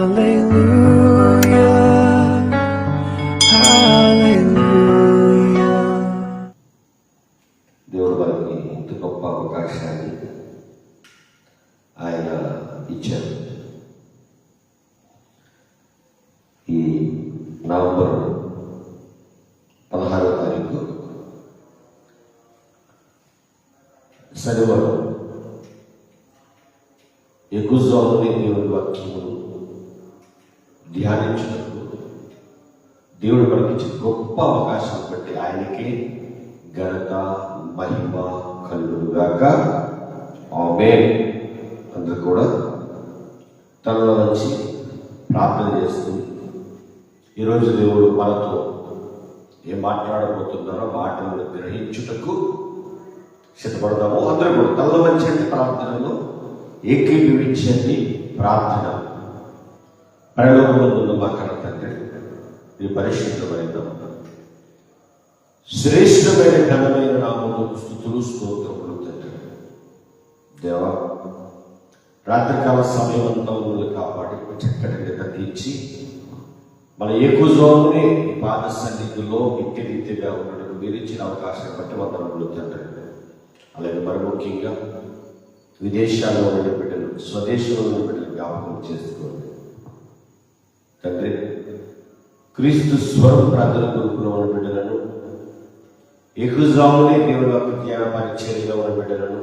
Hallelujah. గొప్ప అవకాశం బట్టి ఆయనకి ఘనత మహిమ కలుగుగాక ఆమె అందరు కూడా తనలో వచ్చి ప్రార్థన చేస్తూ ఈరోజు దేవుడు మనతో ఏం మాట్లాడబోతున్నారో మాటలను గ్రహించుటకు సిద్ధపడతాము అందరూ కూడా తనలో వచ్చండి ప్రార్థనలో ఏకీభవించండి ప్రార్థన. పరలోకమందున్న మా కన్న తండ్రి ఇది పరిశుద్ధమైన శ్రేష్టమైన ఘనమైన నామము స్థుతులు స్తోత్రములు తండ్రి దేవా రాత్రికాల సమయం అంతా మమ్మల్ని కాపాడి చక్కటి నిద్ర తీర్చి మన ఏకుజోని పాద సన్నిధిలో నిత్య నిత్యగా ఉండడానికి మీరు ఇచ్చిన అవకాశం బట్టి వందనములు తండ్రి అలాగే మరి ముఖ్యంగా విదేశాల్లో ఉన్న బిడ్డలు స్వదేశంలో ఉన్న బిడ్డలు జ్ఞాపకం చేసుకోండి. తండ్రి క్రీస్తు స్వరం ప్రార్థన గ్రూపులో ఉన్న బిడ్డలను ఎగుజామునే దేవుడు యొక్క పరిచర్యలో ఉన్న బిడ్డలను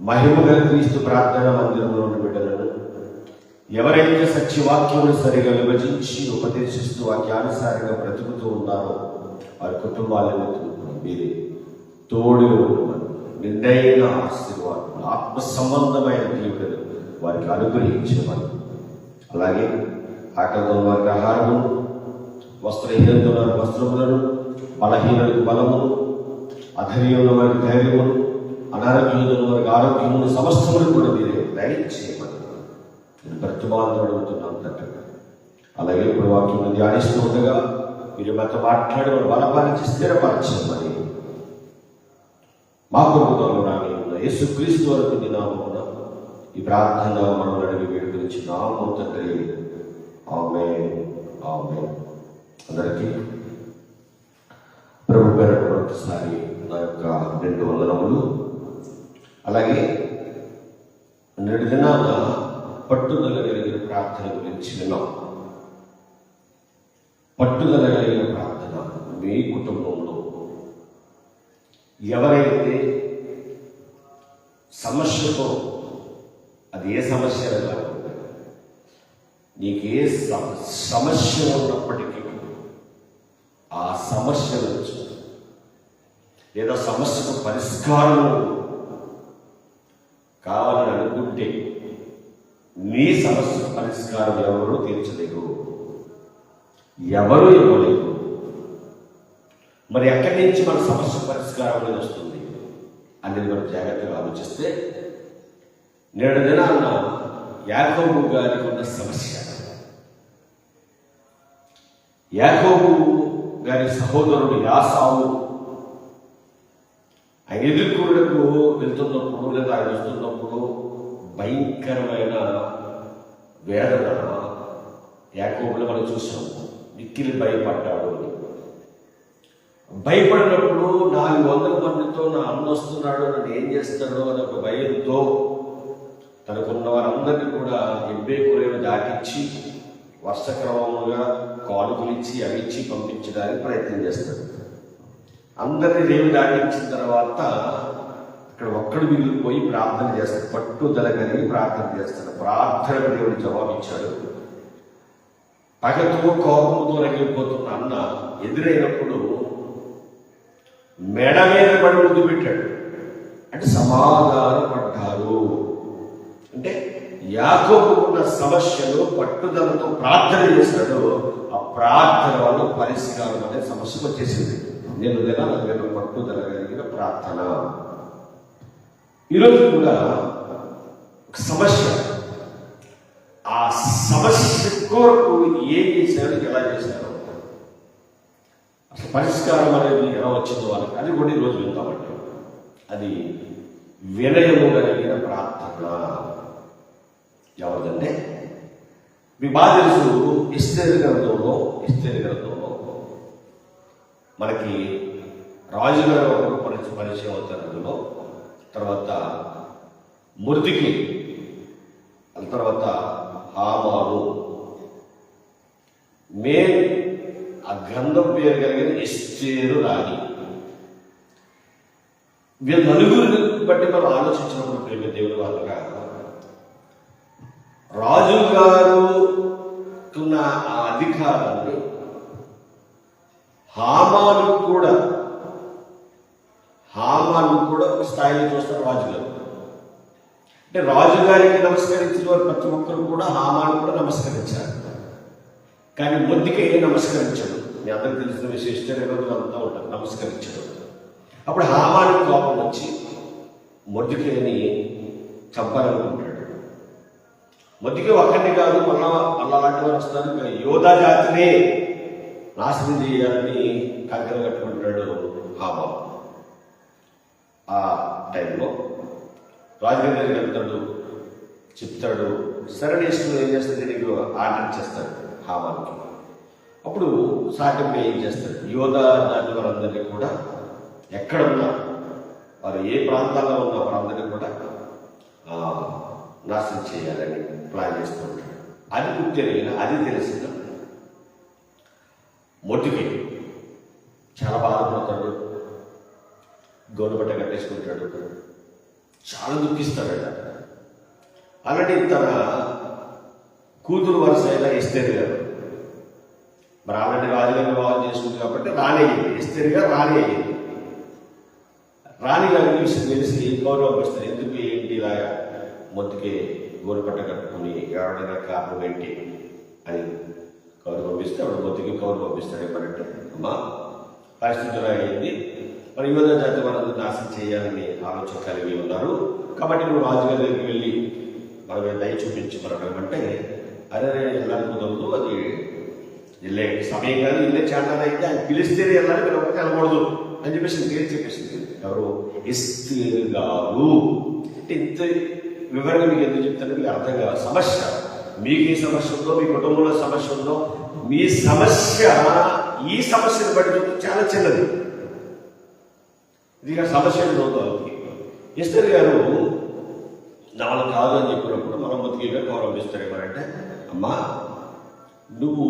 మహిమగల క్రీస్తు ప్రార్థన మందిరంలో ఉన్న బిడ్డలను ఎవరైతే సత్యవాక్యములు సరిగా విభజించి ఉపదేశిస్తూ వాక్యానుసారంగా బ్రతుకుతూ ఉన్నారో వారి కుటుంబాలను మీరే తోడు నిండైన ఆశీర్వాదం ఆత్మ సంబంధమైన దీవులను వారికి అనుగ్రహించమని అలాగే ఆకలితో వారికి ఆహారము వస్త్రహీనతో వారి వస్త్రములను బలహీనులకు బలమును అధైర్యంలో వారికి ధైర్యమును అనారోగ్యంలో వారికి ఆరోగ్యమును సమస్తమును కూడా మీరే దయచేయమని నేను ప్రతిమాలను అడుగుతున్నాను తండ్రి. అలాగే ఇప్పుడు వాక్యం ధ్యానిస్తూ ఉండగా మీరు మత మాట్లాడి బలపరిచి స్థిరపరచమని మా కుటుంబంలో రాని యేసు క్రీస్తు వరకు నామమున ఈ ప్రార్థన మనం అడిగి వేడుకొచ్చి నామం తండ్రి. ఆమె ఆమె అందరికీ ప్రభు పేరు ఒకసారి నా యొక్క రెండు వందనములు. అలాగే రెండు దినాల పట్టుదల కలిగిన ప్రార్థన గురించి విన్నాం. పట్టుదల కలిగిన ప్రార్థన మీ కుటుంబంలో ఎవరైతే సమస్యతో అది ఏ సమస్య కాకుండా నీకు ఏ సమస్య ఉన్నప్పటికీ ఆ సమస్య నుంచి లేదా సమస్యకు పరిష్కారము కావాలని అనుకుంటే నీ సమస్య పరిష్కారం ఎవరు తీర్చలేరు. ఎవరు ఇవ్వలేరు. మరి ఎక్కడి నుంచి మన సమస్య పరిష్కారం అనేది వస్తుంది? అనేది మనం జాగ్రత్తగా ఆలోచిస్తే నేడు దినాన్న యాకోబు గారికి ఉన్న సమస్య. యాకోబు గారి సహోదరుడు యాసావు ఆయన ఎదుర్కొనకు వెళ్తున్నప్పుడు లేదా ఆయన వస్తున్నప్పుడు భయంకరమైన వేదన యాకోబులు మనం చూసాం మిక్కిలి భయపడ్డాడు అని. భయపడినప్పుడు నాలుగు వందల మందితో నా అన్న వస్తున్నాడు నన్ను ఏం చేస్తాడో అని ఒక భయంతో తనకున్న వారందరినీ కూడా ఎబ్బే కూరేవి దాటించి వర్షక్రమముగా కానుకలిచ్చి అవి ఇచ్చి పంపించడానికి ప్రయత్నం చేస్తాడు. అందరినీ రేవి దాటించిన తర్వాత అక్కడ ఒక్కడు మిగిలిపోయి ప్రార్థన చేస్తాడు. పట్టుదల కలిగి ప్రార్థన చేస్తాడు. ప్రార్థనకు దేవుడు జవాబిచ్చాడు. పగతో కోపంతో రగిలిపోతున్న అన్న ఎదురైనప్పుడు మెడ మీద పడి ముందు పెట్టాడు. అంటే సమాధానపడ్డారు అంటే యాకోబుకున్న సమస్యలు పట్టుదలతో ప్రార్థన చేశాడు. ఆ ప్రార్థన వల్ల పరిష్కారం అనే సమస్య వచ్చేసింది. నేను దినాల పట్టుదల కలిగిన ప్రార్థన. ఈరోజు కూడా ఒక సమస్య. ఆ సమస్య కొరకు ఏం చేశారు ఎలా చేశారు? అసలు పరిష్కారం అనేది ఎలా వచ్చిందో వాళ్ళకి అది కూడా ఈరోజు విందామంటే అది వినయము కలిగిన ప్రార్థన. ఎవరిదంటే మీ బాగా తెలుసు ఇస్తేరు గ్రంథంలో ఇస్తేరు గ్రంథంలో మనకి రాజుగారు ఒక పరిచయం పరిచయం అవుతారు అందులో. తర్వాత మృతికి తర్వాత హామాను. మే ఆ గ్రంథం పేరు కలిగిన ఎస్చేరు రాణి. వీళ్ళ నలుగురిని బట్టి మనం ఆలోచించినప్పుడు ప్రేమ దేవుడు వాళ్ళగా. రాజు గారుకున్న ఆ అధికారాన్ని హామాను కూడా హామాను కూడా ఒక స్థాయిలో చూస్తారు రాజుగారు. అంటే రాజుగారికి నమస్కరించిన వారు ప్రతి ఒక్కరు కూడా హామాను కూడా నమస్కరించారు. కానీ మొద్దుకే నమస్కరించడు? మీ అందరికి తెలిసిన విశేషమైన రోజులు అంతా ఉంటారు నమస్కరించడు. అప్పుడు హామాను కోపం వచ్చి మొద్దుకేని చంపాలనుకుంటాడు మొద్దుకే ఒక్కడిని కాదు మళ్ళా మళ్ళా అలాంటి వారు వస్తారు యోధా జాతినే నాశనం చేయాలని కంకర కట్టుకుంటాడు హామా. ఆ టైంలో రాజుగారి దగ్గరికి వెళ్తాడు చెప్తాడు సరే ఇష్టం ఏం చేస్తుంది నీకు ఆర్డర్ చేస్తాడు హామానికి అప్పుడు సాటింపు ఏం చేస్తాడు? యువత దాని వారందరినీ కూడా ఎక్కడ ఉన్నా వారు ఏ ప్రాంతాల్లో ఉన్న వారందరినీ కూడా నాశనం చేయాలని ప్లాన్ చేస్తూ ఉంటాడు. అది గుర్తు అది తెలిసిన మొట్టికి చాలా బాధపడతాడు. గోనుబట్ట కట్టేసుకుంటాడు. చాలా దుఃఖిస్తాడట. అలాంటి తన కూతురు వరుస ఎలా ఎస్తేరు గారు. మరి అలాంటి రాజుగా వివాహం చేసుకుంది కాబట్టి రాణి అయ్యింది ఎస్తేరు గారు రాణి అయ్యింది రాణి గారి విషయం తెలిసి గౌరవం వస్తుంది ఎందుకు ఏంటి ఇలాగా మొత్తుకే గోరుపట్ట కట్టుకుని ఎవరైనా కారణం ఏంటి అని పంపిస్తే ఆవిడ మొత్తుకి కౌరు పంపిస్తాడు ఎప్పుడంటే అమ్మా పరిస్థితి అయింది మరి యువత జాతి వాళ్ళని నాశనం చేయాలని ఆలోచన కలిగి ఉన్నారు. కాబట్టి నువ్వు రాజుగారి దగ్గరికి వెళ్ళి మనం దయ చూపించి మనం అంటే అరే వెళ్ళాలి కుదరదు అది వెళ్ళే సమయం కాదు వెళ్ళే చేతన అయితే ఆయన పిలిస్తేనే వెళ్ళాలి మీరు ఒకటి వెళ్ళకూడదు అని చెప్పేసి నేను చెప్పేసింది. ఎవరు? ఇస్తేరు గారు. అంటే ఇంత వివరంగా మీకు ఎందుకు చెప్తాను మీకు అర్థం కాదు సమస్య. మీకు ఈ సమస్య ఉందో మీ కుటుంబంలో సమస్య ఉందో మీ సమస్య ఈ సమస్యను బట్టి చాలా చిన్నది. ఇది ఇక సమస్య అవుతుంది ఇస్తర్ గారు నాలుగు కాదు అని చెప్పినప్పుడు మనం బతికేగా గౌరవిస్తాడు ఏమంటే అమ్మా నువ్వు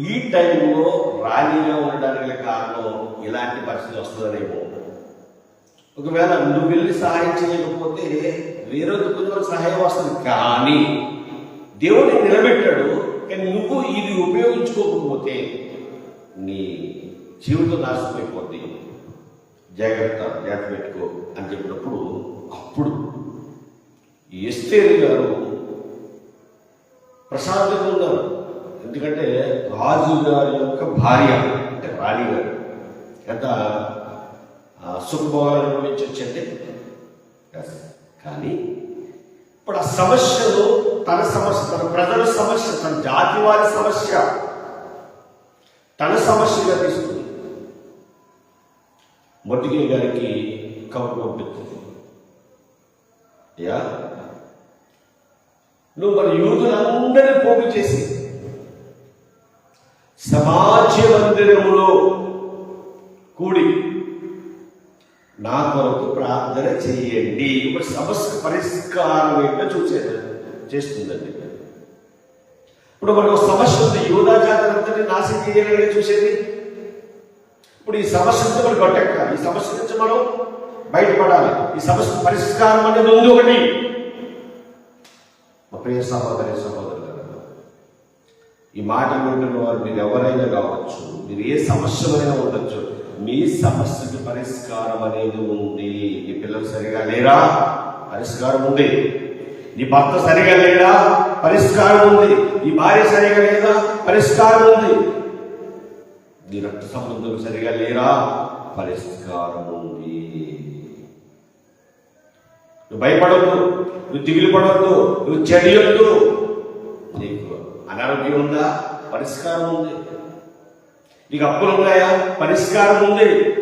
ఈ టైంలో రాణిగా ఉండడానికి కారణం ఇలాంటి పరిస్థితి వస్తుందనేమో. ఒకవేళ నువ్వు వెళ్ళి సహాయం చేయకపోతే వేరే కొంచెం సహాయం వస్తుంది. కానీ దేవుడిని నిలబెట్టాడు. కానీ నువ్వు ఇది ఉపయోగించుకోకపోతే నీ జీవితం నాశనమైపోద్ది. జాగ్రత్త జాగ్రత్త పెట్టుకో అని చెప్పినప్పుడు అప్పుడు ఎస్తేరు గారు ప్రశాంతంగా ఉన్నారు. ఎందుకంటే రాజు గారి యొక్క భార్య అంటే రాణి గారు ఎంత సుఖభోగాలు సుఖభోగాల నుంచి వచ్చింది కానీ ఇప్పుడు ఆ సమస్యలు తన సమస్య తన ప్రజల సమస్య తన జాతి వారి సమస్య తన సమస్యగా తీసుకుంది. మొట్టికే గారికి కబురు పంపిస్తుంది అయ్యా నువ్వు మన యూదులందరినీ పోగు చేసి సమాజ మందిరములో కూడి నా కొరకు ప్రార్థన చేయండి ఇప్పుడు సమస్య పరిష్కారం ఏంటో చూసేదాన్ని చేస్తుందండి. ఇప్పుడు మనకు సమస్య ఉంది. జాతర జాతరంతని నాశనం చేయాలని చూసేది. ఇప్పుడు ఈ సమస్య నుంచి మనం గట్టెక్కాలి ఈ సమస్య నుంచి మనం బయటపడాలి. ఈ సమస్య పరిష్కారం అనేది ఉంది ఒకటి. మా ప్రియ సహోదరి సహోదరులు ఈ మాట వింటున్న వారు మీరు ఎవరైనా కావచ్చు మీరు ఏ సమస్యలైనా ఉండొచ్చు మీ సమస్యకి పరిష్కారం అనేది ఉంది. ఈ పిల్లలు సరిగా లేరా? పరిష్కారం ఉంది. నీ భర్త సరిగా లేడా? పరిష్కారం ఉంది. నీ భార్య సరిగా లేదా? పరిష్కారం ఉంది. నీ రక్త సంబంధం సరిగా లేరా? పరిష్కారం ఉంది. నువ్వు భయపడవద్దు నువ్వు దిగులు పడవద్దు నువ్వు చెడియొద్దు. నీకు అనారోగ్యం ఉందా? పరిష్కారం ఉంది. నీకు అప్పులు ఉన్నాయా? పరిష్కారం ఉంది.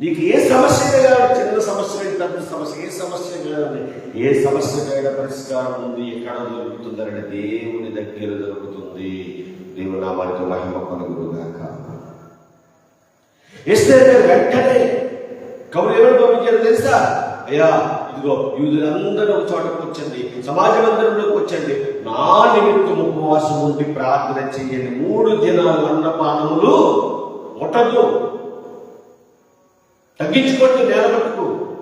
నీకు ఏ సమస్య కాదు చిన్న సమస్య పెద్ద సమస్య. ఏ సమస్య కాదు ఏ సమస్యకైనా పరిష్కారం ఉంది? ఎక్కడ దొరుకుతుందంటే దేవుని దగ్గర దొరుకుతుంది. దేవుడు నా వారితో మహిమ కొనుగురుగాక ఇస్తే వెంటనే కవులు ఎవరు పంపించారు తెలుసా? అయ్యా ఇదిగో యూదులందరూ ఒక చోటకు వచ్చండి. సమాజం అందరిలోకి వచ్చండి. నా నిమిత్తం ఉపవాసం ఉండి ప్రార్థన చేయండి. మూడు దినాలు అన్నపానములు ముట్టదు తగ్గించుకోండి నేల మట్టుకు.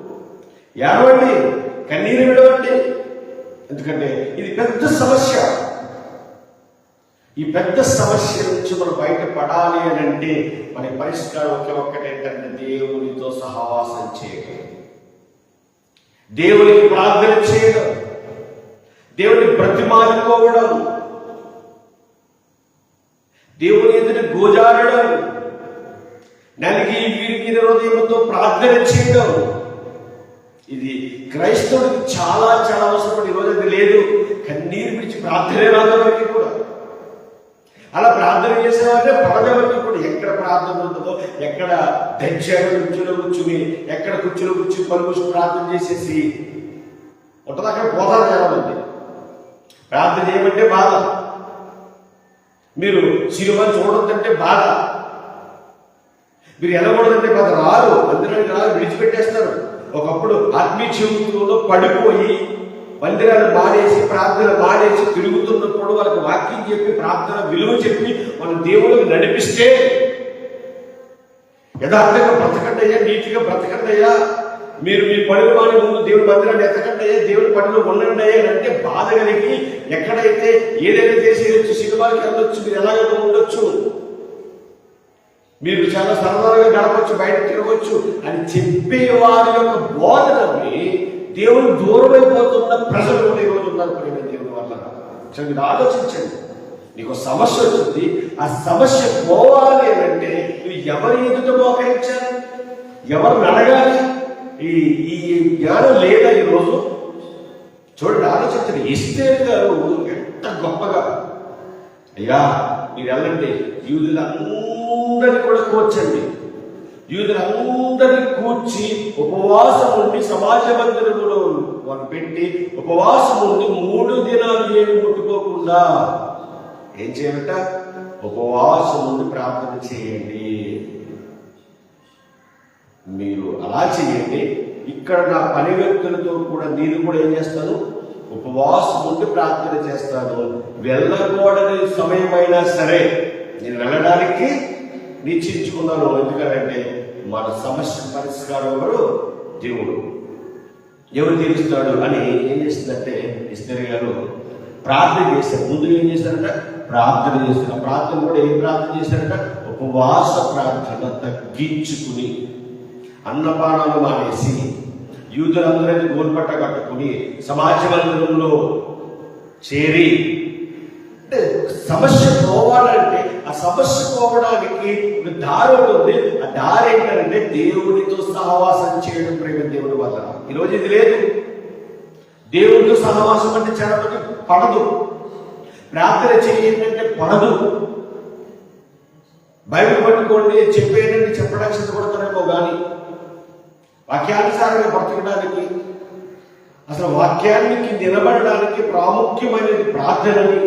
ఏడవండి కన్నీరు విడవండి. ఎందుకంటే ఇది పెద్ద సమస్య. ఈ పెద్ద సమస్య నుంచి మనం బయటపడాలి అని అంటే మన పరిష్కారం ఒకే ఒక్కటేంటంటే దేవునితో సహవాసం చేయడం దేవునికి ప్రార్థన చేయడం. దేవుని బ్రతిమాలుకోవడం. దేవుని ఎదుట గోజాడడం నలిగి వీరికి హృదయంతో ప్రార్థన చేయడం ఇది క్రైస్తవుడికి చాలా చాలా అవసరం. ఈరోజు అది లేదు. కన్నీరు విడిచి ప్రార్థనే రాదవరికి కూడా. అలా ప్రార్థన చేసేవారే పడదవరికి కూడా. ఎక్కడ ప్రార్థన ఉంటుందో ఎక్కడ దర్జాగా కుర్చీలో కూర్చుని ఎక్కడ కుర్చీలో కూర్చుని పలుకు ప్రార్థన చేసేసి ఉంటుంది? అక్కడ పోతారు జనం ప్రార్థన చేయమంటే బాధ. మీరు సినిమా చూడొద్దంటే బాధ. మీరు వెళ్ళకూడదంటే బాధ రారు మందిరానికి రారు విడిచిపెట్టేస్తారు ఒకప్పుడు ఆత్మీయ జీవితంలో పడిపోయి మందిరాలు మానేసి ప్రార్థన మానేసి తిరుగుతున్నప్పుడు వాళ్ళకి వాక్యం చెప్పి ప్రార్థన విలువ చెప్పి మన దేవుడికి నడిపిస్తే యథార్థంగా బ్రతకండి అయ్యా నీతిగా మీరు మీ పనులు మాని ముందు దేవుడి మందిరాన్ని ఎతకండి దేవుడి పనులు ఉండండి అయ్యా అని అంటే బాధ కలిగి ఎక్కడైతే ఏదైనా చేసేయచ్చు సినిమాకి వెళ్ళొచ్చు మీరు ఎలాగైనా ఉండొచ్చు. మీరు చాలా సరదాగా గడవచ్చు బయట తిరగవచ్చు అని చెప్పే వారి యొక్క బోధనని దేవుడు దూరం అయిపోతున్న ప్రజలు కూడా ఈరోజు ఉన్నారు ప్రేమ దేవుని వల్ల ఒకసారి మీరు ఆలోచించండి. నీకు సమస్య వచ్చింది. ఆ సమస్య పోవాలి అంటే నువ్వు ఎవరి ఎదుట మోకరించాలి? ఎవరిని అడగాలి? ఈ ఈ జ్ఞానం లేదా ఈరోజు? చూడండి ఆలోచించండి. ఇస్తే గారు ఎంత గొప్పగా. అయ్యా మీరు వెళ్ళండి యూదులందరినీ కూడా కూర్చండి. యూదులందరినీ కూర్చి ఉపవాసం ఉండి సమాజ మందిరంలో వాళ్ళు పెట్టి ఉపవాసం ఉండి మూడు దినాలు ఏమి ముట్టుకోకుండా ఏం చేయాలట? ఉపవాసం ఉండి ప్రార్థన చేయండి. మీరు అలా చేయండి. ఇక్కడ నా పని వ్యక్తులతో కూడా నేను కూడా ఏం చేస్తాను? ఉపవాసం ఉండి ప్రార్థన చేస్తాను వెళ్ళకూడని సమయమైనా సరే నేను వెళ్ళడానికి నిశ్చయించుకున్నాను. ఎందుకంటే మన సమస్య పరిష్కారం ఎవరు? దేవుడు. ఎవరు తీరుస్తాడు అని ఏం చేస్తుందంటే ఇస్తరి గారు ప్రార్థన చేశారు. ముందు ఏం చేశారంట? ప్రార్థన చేశారు. ప్రార్థన కూడా ఏం ప్రార్థన చేశారంట? ఉపవాస ప్రార్థన తగ్గించుకుని అన్నపానాలు మానేసి యూదులందరినీ గోల్పట్ట కట్టుకుని సమాజ మందిరంలో చేరి అంటే సమస్య పోవాలంటే ఆ సమస్య పోవడానికి ఒక దారి ఉంటుంది ఆ దారి ఏంటంటే దేవునితో సహవాసం చేయడం ప్రేమ దేవుడి వల్ల. ఈరోజు ఇది లేదు. దేవునితో సహవాసం అంటే చాలా పడదు. ప్రార్థన చేయాలంటే పడదు. బయట పట్టుకోండి చెప్పేటంటే చెప్పడానికి సిద్ధపడతారేమో కానీ వాక్యానుసారంగా బ్రతకడానికి అసలు వాక్యానికి నిలబడడానికి ప్రాముఖ్యమైనది ప్రార్థనని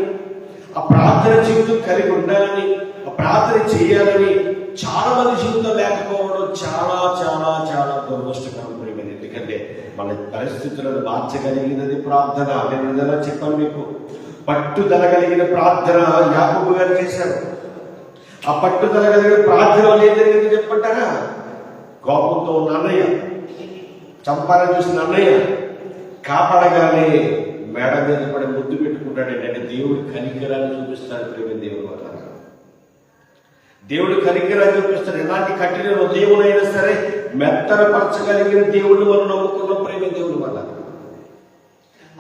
ఆ ప్రార్థన జీవితం కలిగి ఉండాలని ఆ ప్రార్థన చేయాలని చాలా మంది జీవితం లేకపోవడం చాలా చాలా చాలా దురదృష్టకరం ప్రియమైనది ఎందుకంటే మన పరిస్థితులను మార్చగలిగినది ప్రార్థన నేను ఏదైనా చెప్పాను మీకు. పట్టుదల కలిగిన ప్రార్థన యాకబు గారు చేశారు. ఆ పట్టుదల కలిగిన ప్రార్థన ఏం జరిగింది చెప్పంటారా కోపంతో ఉన్న అన్నయ్య చంపాలని చూసిన అన్నయ్య. కాపాడగానే మేడ మీద పడి ముద్దు పెట్టుకుంటాడు అంటే దేవుడి కనికరాన్ని చూపిస్తాడు ప్రేమ దేవుడు వల్ల దేవుడు కనికరాన్ని చూపిస్తాడు. ఎలాంటి కఠిన హృదయమునైనా సరే మెత్తనపరచగలిగిన దేవుడు మనం నమ్ముకున్న ప్రేమ దేవుడు వల్ల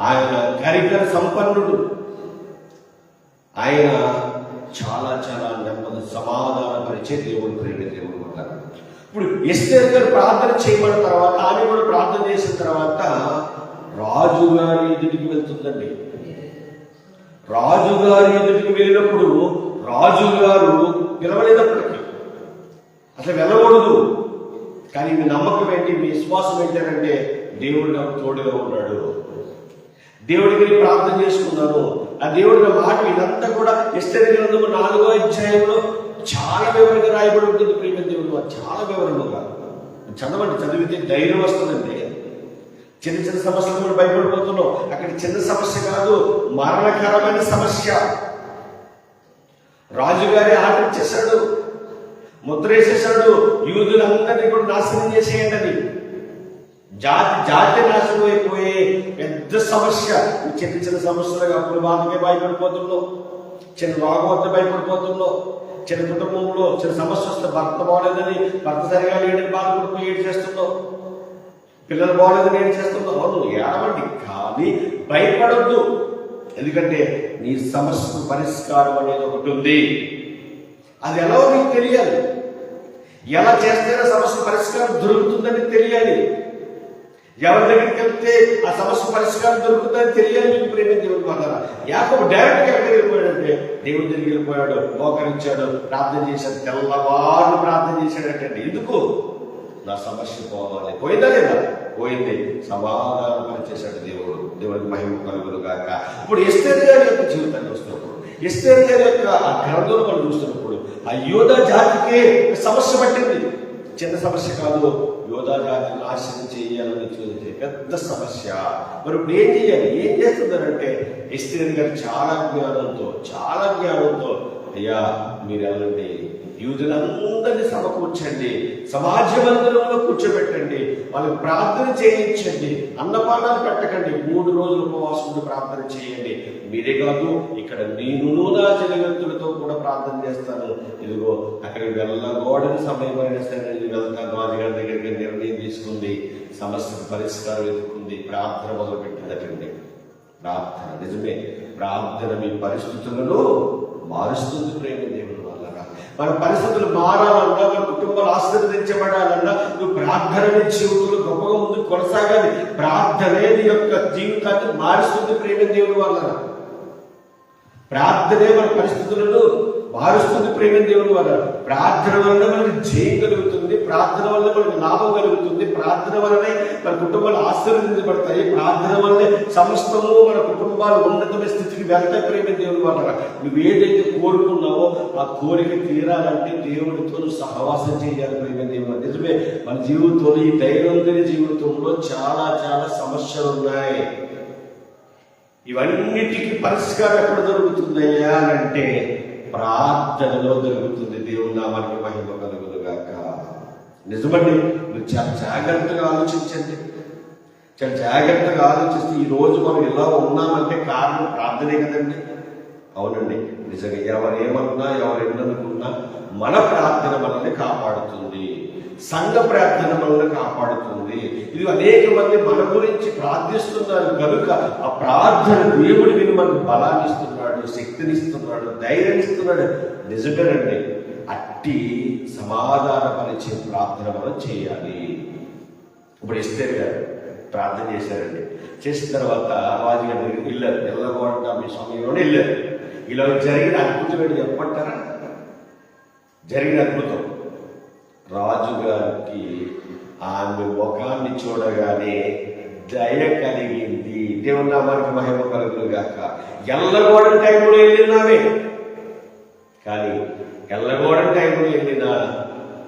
ఆయన కరికర సంపన్నుడు. ఆయన చాలా చాలా సమాధానపరిచే దేవుడు ప్రేమ దేవుడు వల్ల ఇప్పుడు ఎస్తేర్ గారు ప్రార్థన చేయబడిన తర్వాత ఆమె కూడా ప్రార్థన చేసిన తర్వాత రాజుగారి ఎదుటికి వెళ్తుందండి. రాజుగారి ఎదుటికి వెళ్ళినప్పుడు రాజుగారు పిలవలేదప్పటికీ అసలు వెళ్ళకూడదు కానీ మీ నమ్మకం ఏంటి మీ విశ్వాసం ఏంటంటే దేవుడు నాకు తోడుగా ఉన్నాడు. దేవుడికి ప్రార్థన చేసుకున్నాను. ఆ దేవుడి మాట ఇదంతా కూడా ఇస్తరి గ్రంథము నాలుగో అధ్యాయంలో చాలా వివరంగా రాయబడి ఉంటుంది ప్రేమ దేవుడు. చాలా వివరంగా చదవండి చదివితే ధైర్యం వస్తుందండి చిన్న చిన్న సమస్యలు కూడా భయపడిపోతున్నాం. అక్కడ చిన్న సమస్య కాదు మరణకరమైన సమస్య. రాజుగారి ఆర్డర్ ఇచ్చేశాడు ముద్ర వేసేసాడు యూదులందరినీ కూడా నాశనం చేసేయండి జాతి జాతి నాశనం అయిపోయే పెద్ద సమస్య. ఈ చిన్న చిన్న సమస్యలుగా అప్పుల బాధకే భయపడిపోతున్నావు చిన్న రోగం వద్ద భయపడిపోతున్నావు చిన్న కుటుంబంలో చిన్న సమస్య వస్తే భర్త బాగలేదని భర్త సరిగా లేడని బాధపడిపోయి ఏడు చేస్తుందో పిల్లలు బాగలేదని ఏడు చేస్తుందో అవును ఏడవండి. కానీ భయపడొద్దు. ఎందుకంటే నీ సమస్యకు పరిష్కారం అనేది ఒకటి ఉంది. అది ఎలా నీకు తెలియాలి? ఎలా చేస్తేనే సమస్య పరిష్కారం దొరుకుతుందని తెలియాలి. ఎవరి దగ్గరికి వెళ్తే ఆ సమస్య పరిష్కారం దొరుకుతుందని తెలియాలి మీకు ప్రేమ దేవుడు వల్ల యాకోబు డైరెక్ట్గా ఎక్కడికి వెళ్ళిపోయాడంటే దేవుడి దగ్గరికి వెళ్ళిపోయాడు మోకరించాడు ప్రార్థన చేశాడు తెల్లవారు ప్రార్థన చేశాడటండి ఎందుకు? నా సమస్య పోవాలి. పోయిందా లేదా? పోయింది. సమాధానం పనిచేశాడు దేవుడు. దేవుడికి మహిమ కలుగులు గాక. ఇప్పుడు ఎస్తేర్ గారి యొక్క జీవితాన్ని వస్తున్నప్పుడు ఎస్తేర్ గారి యొక్క ఆ గ్రంథంలో మనం చూస్తున్నప్పుడు ఆ యోధ జాతికి సమస్య పట్టింది. చిన్న సమస్య కాదు యోధా నాశనం చేయాలని చూస్తే పెద్ద సమస్య. మరి ఇప్పుడు ఏం చేయాలి? ఏం చేస్తున్నారంటే ఎస్తేర్ గారు చాలా జ్ఞానంతో చాలా జ్ఞానంతో అయ్యా మీరు ఎలాంటి యూదులందరినీ సమకూర్చండి సమాజ మందిరంలో కూర్చోబెట్టండి వాళ్ళకి ప్రార్థన చేయించండి అన్నపానాలు పెట్టకండి మూడు రోజులు ఉపవాసంలో ప్రార్థన చేయండి. మీరే కాదు ఇక్కడ నేను నా జగవంతులతో కూడా ప్రార్థన చేస్తాను. ఇదిగో అక్కడికి వెళ్ళగోడని సమయం సరే నేను వెళ్తాను రాజుగారి దగ్గరికి నిర్ణయం తీసుకుంది. సమస్య పరిష్కారం ఎదుర్కొంది. ప్రార్థన మొదలుపెట్టిందటండి. ప్రార్థన నిజమే. ప్రార్థన మీ పరిస్థితులను మారుస్తుంది ప్రేమ దేవుడు. మన పరిస్థితులు మారాలన్నా మన కుటుంబాలు ఆశీర్వదించబడాలన్నా నువ్వు ప్రార్థన జీవితంలో గొప్పగా ముందు కొనసాగాలి. ప్రార్థనే నీ యొక్క జీవితాన్ని మారుస్తుంది ప్రేమ దేవుడు వల్ల ప్రార్థనే మన పరిస్థితులను మారుస్తుంది ప్రేమ దేవుని వల్ల ప్రార్థన వలన మనకి జయం కలుగుతుంది ప్రార్థన వల్ల మనకి లాభం కలుగుతుంది ప్రార్థన వల్లనే మన కుటుంబాలు ఆశీర్వదించబడతాయి ప్రార్థన వల్లే సమస్తము మన కుటుంబాలు ఉన్నతమైన స్థితికి వెళ్తాయి ప్రేమ దేవుని వల్ల నువ్వు ఏదైతే కోరుకున్నావో ఆ కోరిక తీరాలంటే దేవుడితో సహవాసం చేయాలి ప్రేమ దేవుడు నిజమే మన జీవితంలో ఈ దైనందిన జీవితంలో చాలా చాలా సమస్యలు ఉన్నాయి ఇవన్నిటికీ పరిష్కారం ఎక్కడ దొరుకుతుందయ్యా అంటే ప్రార్థనలో దొరుకుతుంది దేవుని నామానికి మహిమ కలుగును గాక నిజమండి మీరు చాలా జాగ్రత్తగా ఆలోచించండి. చాలా జాగ్రత్తగా ఆలోచిస్తే ఈ రోజు మనం ఇలా ఉన్నామంటే కారణం ప్రార్థనే కదండి. అవునండి నిజంగా ఎవరు ఏమన్నా ఎవరు ఎన్ననుకున్నా మన ప్రార్థన మనల్ని కాపాడుతుంది. సంఘ ప్రార్థన మనల్ని కాపాడుతుంది. ఇది అనేక మంది మన గురించి ప్రార్థిస్తున్నారు. కనుక ఆ ప్రార్థన దేవుడి విని మనకు బలాన్నిస్తుంది ఇస్తున్నాడు శక్తినిస్తున్నాడు ధైర్యం ఇస్తున్నాడు. నిజమేనండి అట్టి సమాధానపరిచే ప్రార్థన మనం చేయాలి. ఇప్పుడు ఎస్తేర్ గారు ప్రార్థన చేశారండి. చేసిన తర్వాత రాజు గారి దగ్గరికి వెళ్ళారు. వెళ్ళకూడదు మీ సమయంలోనే వెళ్ళారు. ఇలా జరిగిన అద్భుతం ఏంటి చెప్పమంటారా? జరిగిన అద్భుతం. రాజుగారికి ఆమె ముఖాన్ని చూడగానే దయ కలిగింది. దేవుని నామానికి మహిమ కలుగును గాక. ఎల్లగోడని టైంలో వెళ్ళినామే. కానీ ఎల్లగోడని టైంలో వెళ్ళిన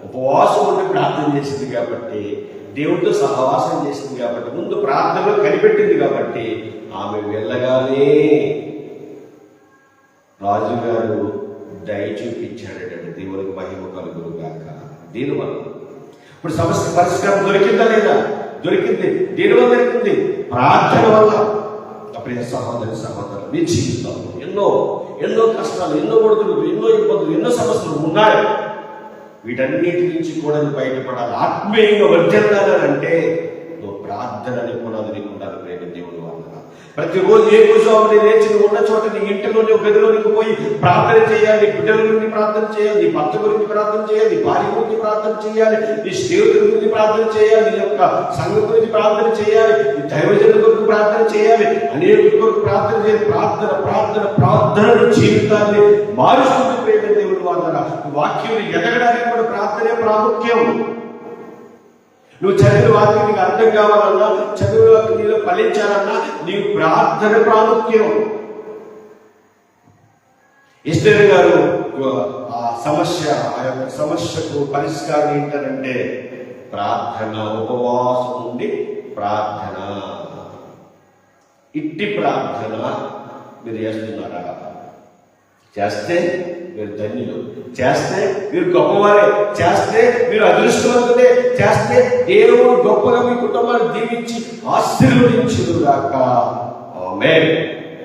ఉపవాసం ఉండి ప్రార్థన చేసింది కాబట్టి దేవుడితో సహవాసం చేసింది కాబట్టి ముందు ప్రార్థనలో కనిపెట్టింది కాబట్టి ఆమె వెళ్ళగానే రాజుగారు దయ చూపించాడటండి. దేవునికి మహిమ కలుగును గాక. దీనివల్ల ఇప్పుడు సమస్య పరిష్కారం దొరికిందా లేదా? దొరికింది. దీనివల్ల దొరికింది? ప్రార్థన వల్ల. ప్రియ సహోదరి సహోదరు మీ జీవితంలో ఎన్నో ఎన్నో కష్టాలు ఎన్నో ఒడుకులు ఎన్నో ఇబ్బందులు ఎన్నో సమస్యలు ఉన్నాయి. వీటన్నిటి నుంచి కూడా నువ్వు బయటపడాలి. ఆత్మీయంగా వర్జల్లాలంటే నువ్వు ప్రార్థన అనే నీకు ఉండాలి ప్రేమ దేవుడు వల్ల ప్రతిరోజు ఏ కుజాముని లేచి నువ్వు ఉన్న చోట నీ ఇంటిలో నీ గదిలోనికి పోయి ప్రార్థన చేయాలి బిడ్డల గురించి ప్రార్థన చేయాలి నీ భర్త గురించి ప్రార్థన చేయాలి భార్య గురించి ప్రార్థన చేయాలి నీ స్నేహితుల గురించి ప్రార్థన చేయాలి నీ యొక్క సంఘం గురించి ప్రార్థన చేయాలి నీ దైవజనుల గురించి ప్రార్థన చేయాలి అనేక కొరకు ప్రార్థన చేయాలి. ప్రార్థన ప్రార్థన ప్రార్థన జీవితాన్ని మారుస్తుంది ప్రేమ దేవుడు వాళ్ళ వాక్యం ఎదగడానికి కూడా ప్రార్థనే ప్రాముఖ్యం. నువ్వు చదివిన వాక్యం నీకు అర్థం కావాలన్నా చదివిన వాక్యం నీలో ఫలించాలన్నా నీ ప్రార్థన ప్రాముఖ్యం. ఇస్టర్ గారు ఆ సమస్య ఆ యొక్క సమస్యకు పరిష్కారం ఏంటంటే ప్రార్థన ఉపవాసం ఉండి ప్రార్థన. ఇట్టి ప్రార్థన మీరు చేస్తున్నారా? చేస్తే మీరు ధన్యులు. చేస్తే మీరు గొప్పవారే. చేస్తే మీరు అదృష్టవంతులే. చేస్తే దేవుడు గొప్పగా మీ కుటుంబాన్ని దీవించి ఆశీర్వదించుడు గాక.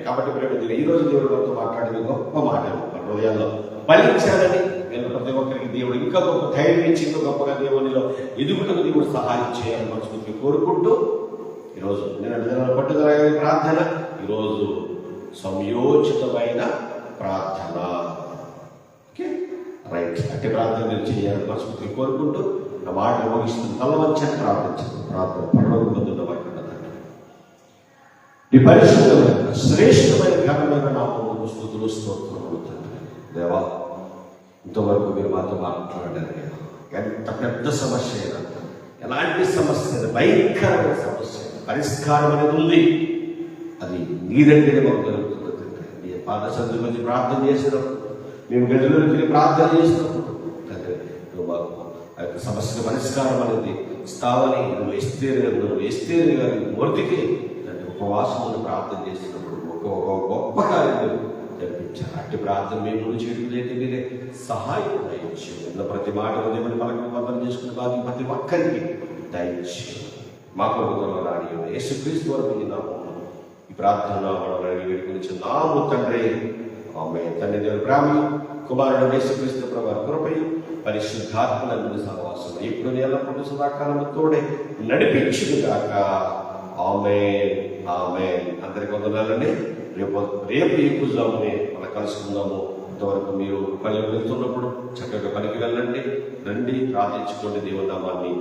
కాబట్టి ప్రేమ ఈ రోజు దేవుడు మనతో మాట్లాడేది గొప్ప మాటలు మన హృదయాల్లో ఫలించాలని నేను ప్రతి ఒక్కరికి దేవుడు ఇంకా గొప్ప ధైర్యం ఇచ్చి ఇంకా గొప్పగా దేవునిలో ఎదుగుటకు దేవుడు సహాయం చేయాలని మనసుకి కోరుకుంటూ ఈరోజు నేను పట్టుదల ప్రార్థన ఈరోజు సంయోచితమైన ప్రార్థన. ఓకే? రైట్. అట్టి ప్రార్థన మీరు చేయాలి పరిస్థితులు కోరుకుంటూ నా మాట ముగిస్తుంది తలవంచని ప్రార్థించండి. ప్రార్థన పడవకు పొందున్న వాటి ఈ పరిశుద్ధమైన శ్రేష్టమైన ఘనమైన నామములకు స్థుతులు స్తోత్రములు తండ్రి దేవా ఇంతవరకు మీరు మాతో మాట్లాడారు ఎంత పెద్ద సమస్య అయినా ఎలాంటి సమస్య భయంకరమైన సమస్య పరిష్కారం అనేది ఉంది. అది నీ దగ్గరే మాకు దొరుకుతుంది తండ్రి నీ పాద సందు మధ్య ప్రార్థన చేసినప్పుడు మేము గదిలోకి వెళ్ళి ప్రార్థన చేస్తున్నాం తండ్రి నువ్వు మాకు ఆ యొక్క సమస్యకు పరిష్కారం అనేది ఇస్తావని నువ్వు ఎస్తేరు నువ్వు ఎస్తేరు గారి మూర్తికి తండ్రి ఉపవాసములు ప్రార్థన చేసినప్పుడు ఒక గొప్ప కార్యం జరిపించారు. అట్టి ప్రార్థన మేము ముందు చేయడం లేదు మీరే సహాయం దయచేయండి. ఉన్న ప్రతి మాట ఉదయం మనకు బంధం చేసుకునే బాధ ప్రతి ఒక్కరికి దయచేయండి. మా ప్రభుత్వంలో రాని యేసుక్రీస్తు వరకు ఈ ఈ ప్రార్థన మనం అడిగి వేడుకొని నాము తండ్రి. ఆమె తండ్రి దేవుని ప్రేమ కుమారుడు యేసుక్రీస్తు ప్రభు కృపయు పరిశుద్ధాత్మలందు సహవాసం ఇప్పుడు ఎల్లప్పుడు సదాకాలం తోడే నడిపించును ఆమె ఆమె అందరికి వందనాలండి. రేపు రేపు ఈ పూజాముని మనం కలుసుకుందాము. ఇంతవరకు మీరు పని వెళ్తున్నప్పుడు చక్కగా పనికి వెళ్ళండి. రండి ప్రార్థించుకోండి దేవుని నామాన్ని.